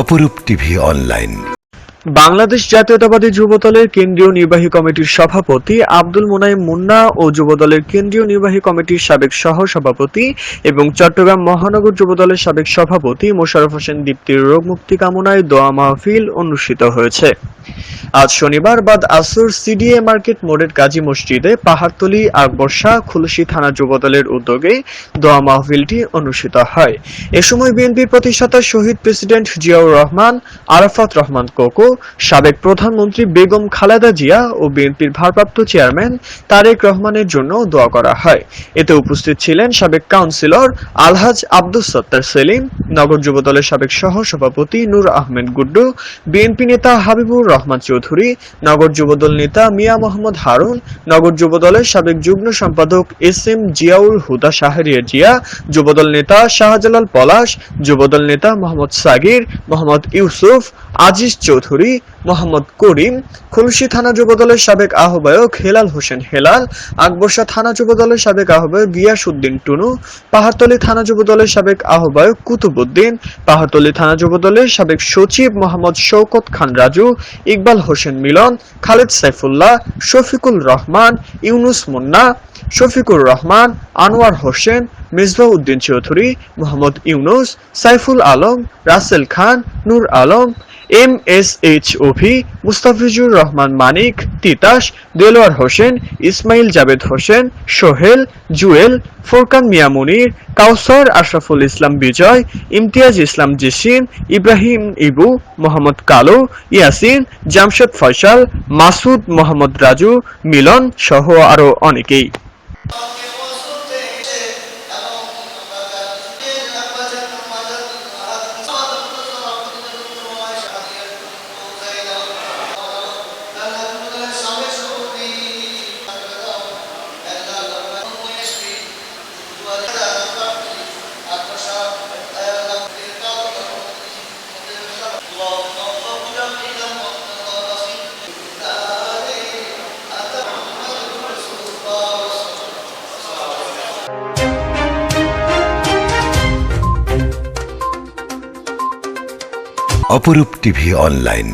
অপরূপ TV online. Bangladesh জাতীয়তাবাদী যুবদলের কেন্দ্রীয় নির্বাহী কমিটির সভাপতি আব্দুল মোনাইম মুন্না ও যুবদলের কেন্দ্রীয় নির্বাহী কমিটির সাবেক সহ সভাপতি এবং চট্টগ্রাম মহানগর যুবদলের সাবেক সভাপতি মোশারফ হোসেন দীপ্তির রোগ মুক্তি কামনায় দোয়া মাহফিল অনুষ্ঠিত হয়েছে। আজ শনিবার বাদ আসর সিডিএ মার্কেট মোড়ের কাজী মসজিদে পাহাড়তলি, আকবর শাহ, খুলশি থানা যুবদলের উদ্যোগে দোয়া মাহফিলটি অনুষ্ঠিত হয়। এ সময় বিএনপির প্রতিষ্ঠাতা শহীদ প্রেসিডেন্ট জিয়াউর রহমান, আরাফাত রহমান কোকো সাবেক প্রধানমন্ত্রী বেগম খালেদা জিয়া ও বিএনপির ভারপ্রাপ্ত চেয়ারম্যান তারেক রহমানের জন্য দোয়া করা হয়। এতে উপস্থিত ছিলেন সাবেক কাউন্সিলর আলহাজ আব্দুস সত্তার সেলিম, নগর যুবদলের সাবেক সহ সভাপতি নূর আহমেদ গুড্ডু, বিএনপি নেতা হাবিবুর রহমান চৌধুরী, নগর যুবদল নেতা মিয়া মোহাম্মদ হারুন, নগর যুবদলের সাবেক যুগ্ম সম্পাদক এস এম জিয়াউল হুদা শাহরিয়া জিয়া যুবদল নেতা শাহজালাল পলাশ যুবদল নেতা মোহাম্মদ সাগির, মোহাম্মদ ইউসুফ, আজিজ চৌধুরী মোহাম্মদ করিম, খুলশি থানা যুবদলের সাবেক আহ্বায়ক হেলাল হোসেন হেলাল আকবরশা থানা যুবদলের সাবেক আহ্বায়ক গিয়াসউদ্দিন টুনু, পাহাড়তলী থানা যুবদলের সাবেক আহ্বায়ক কুতুবুদ্দিন পাহাড়তলী থানা যুবদলের সাবেক সচিব Mohammad Shawkat Khan Raju, Iqbal Hossain Milon, Khaled Saifullah, Shafiqul Rahman, Yunus Munna, Shafiqur Rahman, Anwar Hossain Misbah Uddin Chowdhury, Mohammad Yunus, Saiful Alam, Rasel Khan, Nur Alam M S H Ovi Mustafizur Rahman Manik, Titas, Delwar Hossain, Ismail Javed Hossain, Sohel, Jewel, Forkan Mia Munir, Kawsar Ashraful Islam Bijoy, Imtiaz Islam Jisin Ibrahim Ibu, Mohammad Kalo, Yasin, Jamshed Faisal, Masud Mohammad Raju, Milon সহ আরও অনেকেই। অপরূপ TV online.